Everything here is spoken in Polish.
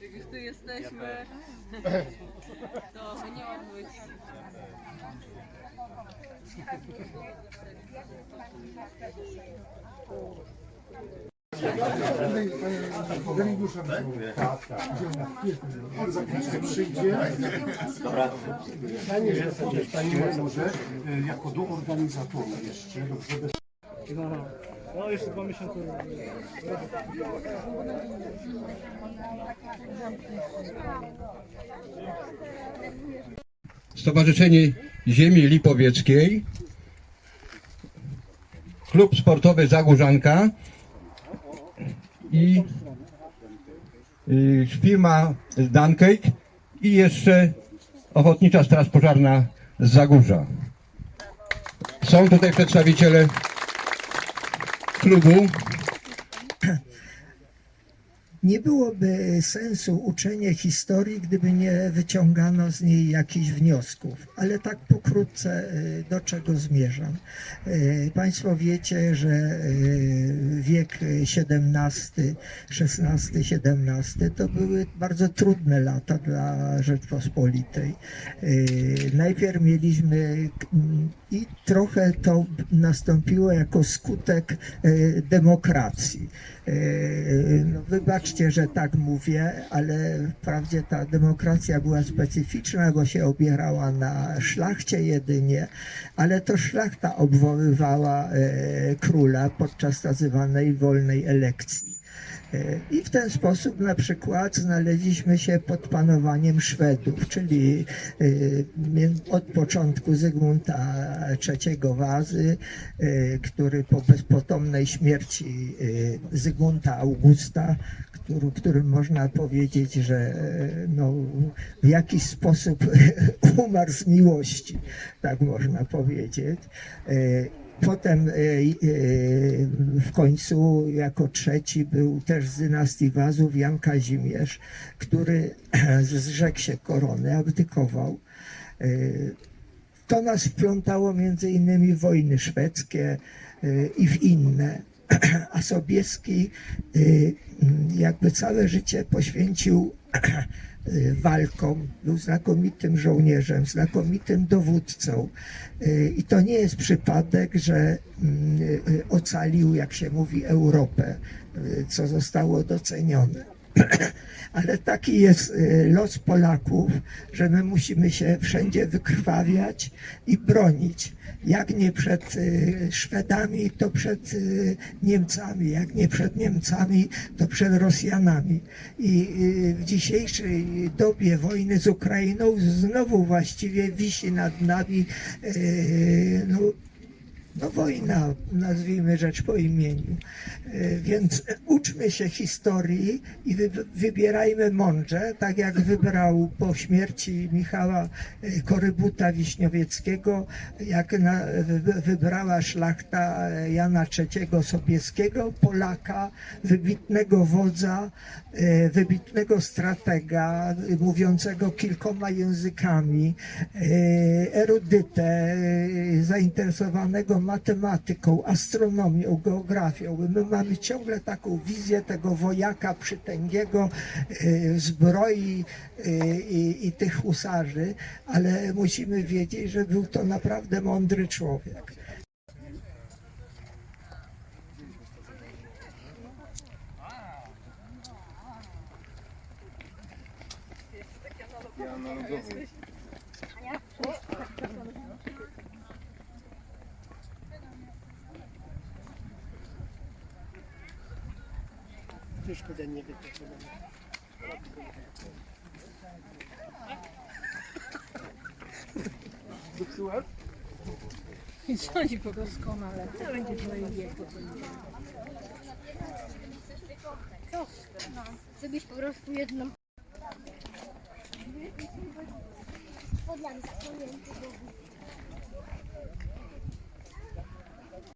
Jak już tu jesteśmy, to nie ma być. Geniusza Tak, tak. On za chwileczkę przyjdzie. Dobra. Pytanie, że może e, jako do organizatora jeszcze, dobrze, bez No jeszcze dwa miesiące. Stowarzyszenie Ziemi Lipowieckiej, Klub Sportowy Zagórzanka i firma Duncake i jeszcze Ochotnicza Straż Pożarna z Zagórza. Są tutaj przedstawiciele 그리고 Nie byłoby sensu uczenie historii, gdyby nie wyciągano z niej jakichś wniosków, ale tak pokrótce y, do czego zmierzam. Y, Państwo wiecie, że y, wiek XVII, XVI, XVII to były bardzo trudne lata dla Rzeczpospolitej. Najpierw mieliśmy i trochę to nastąpiło jako skutek demokracji. No, wybaczcie, że tak mówię, ale wprawdzie ta demokracja była specyficzna, bo się opierała na szlachcie jedynie, ale to szlachta obwoływała e, króla podczas nazywanej wolnej elekcji. E, I w ten sposób na przykład znaleźliśmy się pod panowaniem Szwedów, czyli e, od początku Zygmunta III Wazy, e, który po bezpotomnej śmierci Zygmunta Augusta, który, którym można powiedzieć, że no, w jakiś sposób umarł z miłości, tak można powiedzieć. Potem e, e, w końcu jako trzeci był też z dynastii Wazów Jan Kazimierz, który zrzekł się korony, abdykował. E, To nas wplątało między innymi w wojny szwedzkie i w inne. A Sobieski jakby całe życie poświęcił y, walkom, był znakomitym żołnierzem, znakomitym dowódcą. Y, I to nie jest przypadek, że mm, y, ocalił, jak się mówi, Europę, co zostało docenione. Ale taki jest y, los Polaków, że my musimy się wszędzie wykrwawiać i bronić. Jak nie przed y, Szwedami, to przed y, Niemcami. Jak nie przed Niemcami, to przed Rosjanami. I w dzisiejszej dobie wojny z Ukrainą znowu właściwie wisi nad nami no, no wojna, nazwijmy rzecz po imieniu. E, Więc uczmy się historii i wy, wybierajmy mądrze, tak jak wybrał po śmierci Michała e, Korybuta Wiśniowieckiego, jak wybrała szlachta e, Jana III Sobieskiego, Polaka, wybitnego wodza, wybitnego stratega, mówiącego kilkoma językami, erudytę, zainteresowanego matematyką, astronomią, geografią. My mamy ciągle taką wizję tego wojaka przytęgiego e, zbroi e, i, i tych husarzy, ale musimy wiedzieć, że był to naprawdę mądry człowiek. I rządzi po doskonale. To będzie twoje wieku. Co? No, żebyś po prostu jedną. Podlam zapomniałem tego.